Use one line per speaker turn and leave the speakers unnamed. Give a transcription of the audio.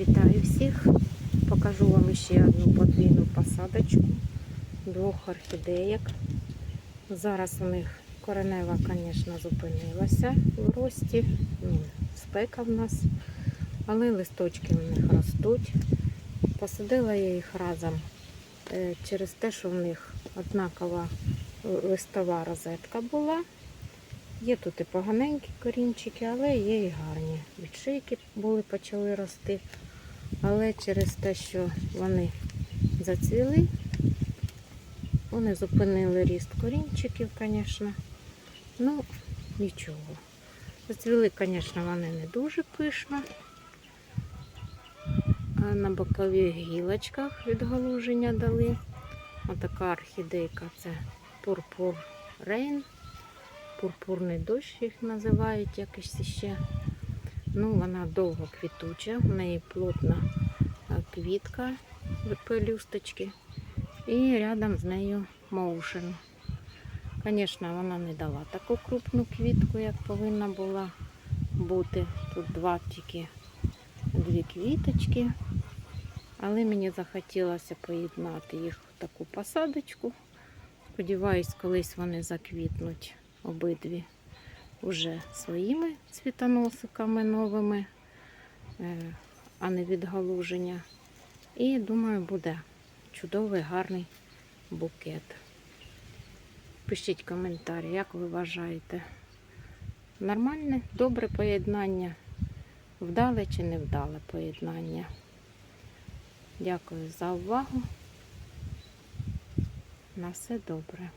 Вітаю всіх. Покажу вам ще одну подвійну посадочку двох орхідеєк. Зараз у них коренева, звісно, зупинилася в рості. Ну, спека в нас, але листочки у них ростуть. Посадила я їх разом е, через те, що в них однакова листова розетка була. Є тут і поганенькі корінчики, але є і гарні. Відшийки були, почали рости. Але через те, що вони зацвіли, вони зупинили ріст корінчиків, звісно. Ну, нічого. Зацвіли, звісно, вони не дуже пишно. А на бокових гілочках відгалуження дали. Отака орхідейка це пурпур рейн. Пурпурний дощ їх називають якось ще. Ну, вона довго квітуча, в неї плотна а, квітка пелюсточки. І рядом з нею моушен. Звісно, вона не дала таку крупну квітку, як повинна була бути. Тут два тільки дві квіточки. Але мені захотілося поєднати їх в таку посадочку. Сподіваюсь, колись вони заквітнуть обидві вже своїми цвітоносиками новими, е, а не відгалуження. І думаю, буде чудовий гарний букет. Пишіть коментарі, як ви вважаєте. Нормальне, добре поєднання, вдале чи невдале поєднання. Дякую за увагу. На все добре.